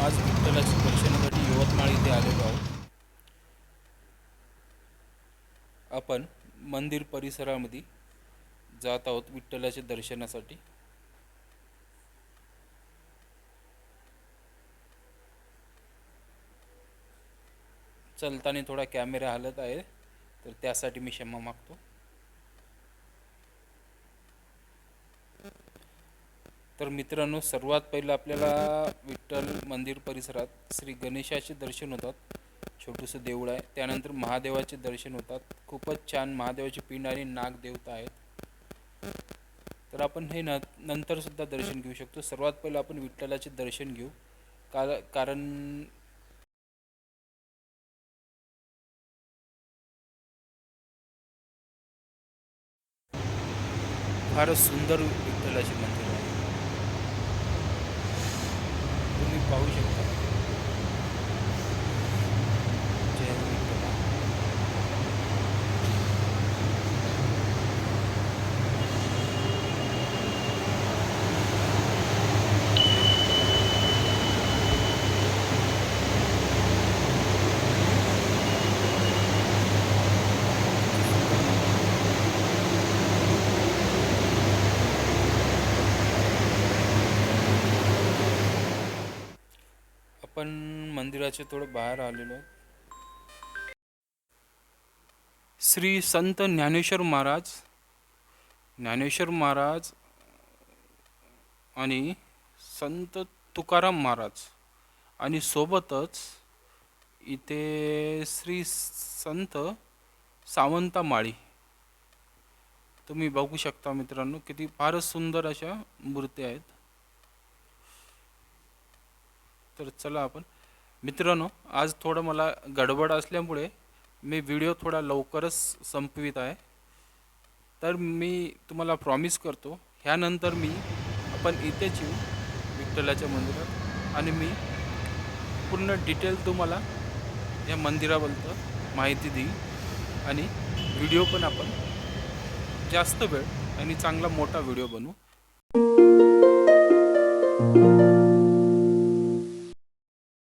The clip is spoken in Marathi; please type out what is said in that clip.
आज विठ्ठलाच्या दर्शनासाठी यवतमाळ इथे आलेलो आहोत. आपण मंदिर परिसरामध्ये जात आहोत विठ्ठलाच्या दर्शनासाठी. चलताना थोडा कॅमेरा हलत आहे तर त्यासाठी मी क्षमा मागतो. तर मित्रांनो सर्वात पहिलं आपल्याला विठ्ठल मंदिर परिसरात श्री गणेशाचे दर्शन होतात. छोटंसं देऊळ आहे. त्यानंतर महादेवाचे दर्शन होतात. खूपच छान महादेवाची पिंड आणि नागदेवता आहेत. तर आपण हे न नंतरसुद्धा दर्शन घेऊ शकतो. सर्वात पहिलं आपण विठ्ठलाचे दर्शन घेऊ. कार कारण फारच सुंदर विठ्ठलाचे मंदिर आहे. तुम्ही पाहू शकता जय विठ्ठला आपण मंदिराच्या थोडं बाहेर आलेलो आहे. श्री संत ज्ञानेश्वर महाराज ज्ञानेश्वर महाराज आणि संत तुकाराम महाराज आणि सोबतच इथे श्री संत सावंता माळी तुम्ही बघू शकता मित्रांनो किती फारच सुंदर अशा मूर्ती आहेत. तर चला आपण. मित्रांनो आज थोडं मला गडबड असल्यामुळे मी व्हिडिओ थोडा लवकरच संपवित आहे. तर मी तुम्हाला प्रॉमिस करतो ह्यानंतर मी आपण इथेच येऊ विठ्ठलाच्या मंदिरात आणि मी पूर्ण डिटेल तुम्हाला या मंदिराबद्दल माहिती देईल आणि व्हिडिओ पण आपण जास्त वेळ आणि चांगला मोठा व्हिडिओ बनवू.